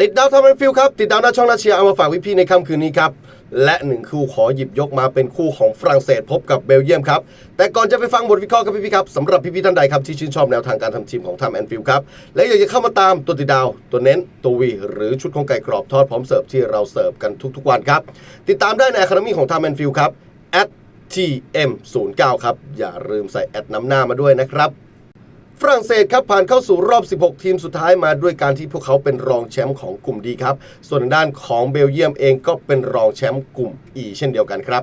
ติดดาวทำเป็นฟิลครับ ติดดาวหน้าช่องนาเชียร์เอามาฝากพี่ๆในค่ำคืนนี้ครับ และหนึ่งคู่ขอหยิบยกมาเป็นคู่ของฝรั่งเศสพบกับเบลเยียมครับ แต่ก่อนจะไปฟังบทวิเคราะห์กับพี่ๆครับสำหรับพี่ๆท่านใดครับที่ชื่นชอบแนวทางการทำทีมของทำแอนฟิลครับ และอยากจะเข้ามาตามตัวติดดาว ตัวเน้น ตัววี หรือชุดของไก่กรอบทอดพร้อมเสิร์ฟที่เราเสิร์ฟกันทุกๆวันครับติดตามได้ในอคาเดมี่ของทำแอนฟิลครับ @tm09 ครับอย่าลืมใส่แอดน้ำหน้ามาด้วยนะครับ ฝรั่งเศสครับผ่านเข้าสู่รอบ 16 ทีมสุดท้ายมาด้วยการที่พวกเขาเป็นรองแชมป์ของกลุ่มดีครับ ส่วนด้านของเบลเยียมเองก็เป็นรองแชมป์กลุ่ม E เช่นเดียวกันครับ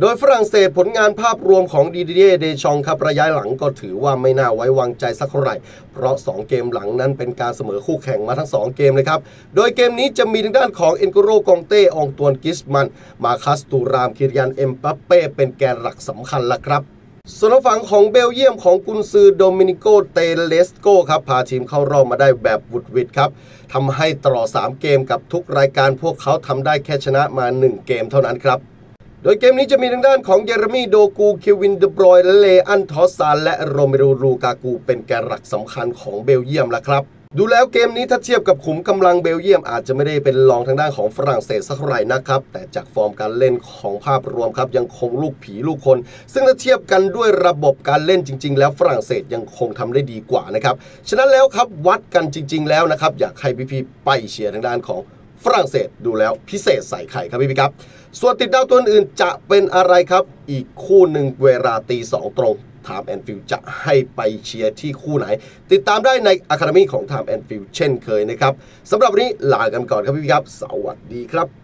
โดยฝรั่งเศสผลงานภาพรวมของดีดีเเดชองครับระยะหลังก็ถือว่าไม่น่าไว้วางใจสักเท่าไหร่ เพราะ 2 เกมหลังนั้นเป็นการเสมอคู่แข่งมาทั้ง 2 เกมเลยครับ โดยเกมนี้จะมีทางด้านของเอ็นโกโรกองเต้อองตวนกิสมัน มาคัสตูรามคิริยันเอ็มปัปเป้เป็นแกนหลักสำคัญละครับ ส่วนทางฝั่งของเบลเยียมของกุนซือโดมินิโกเตเลสโกครับพาทีมเข้ารอบมาได้แบบบุดวิดครับทำให้ตลอด 3 เกมกับทุกรายการพวกเขาทำได้แค่ชนะมา 1 เกมเท่านั้นครับโดยเกมนี้จะมีทางด้านของเยเรมีโดกู เคววินเดบรอย และเลอันทอสซาน และโรเมโรลูกากู เป็นแกนหลักสำคัญของเบลเยียมละครับ ดูแล้วเกมนี้ถ้าเทียบกับขุมกำลังเบลเยียมอาจจะไม่ได้เป็นรองทางด้านของฝรั่งเศสสักเท่าไหร่นะครับ แต่จากฟอร์มการเล่นของภาพรวมครับยังคงลูกผีลูกคน ซึ่งถ้าเทียบกันด้วยระบบการเล่นจริง ๆ แล้วฝรั่งเศสยังคงทำได้ดีกว่านะครับ ฉะนั้นแล้วครับวัดกันจริง ๆ แล้วนะครับอยากให้พี่ๆไปเชียร์ทางด้านของ ฝรั่งเศสดูแล้วพิเศษใส่ไข่ครับพี่พี่ครับ ส่วนติดดาวตัวอื่นจะเป็นอะไรครับ อีกคู่หนึ่งเวลาตีสองตรงไทม์แอนฟิลจะให้ไปเชียร์ที่คู่ไหน ติดตามได้ในอะคาเดมีของไทม์แอนฟิลเช่นเคยนะครับสำหรับวันนี้ลากันก่อนครับพี่พี่ครับ สวัสดีครับ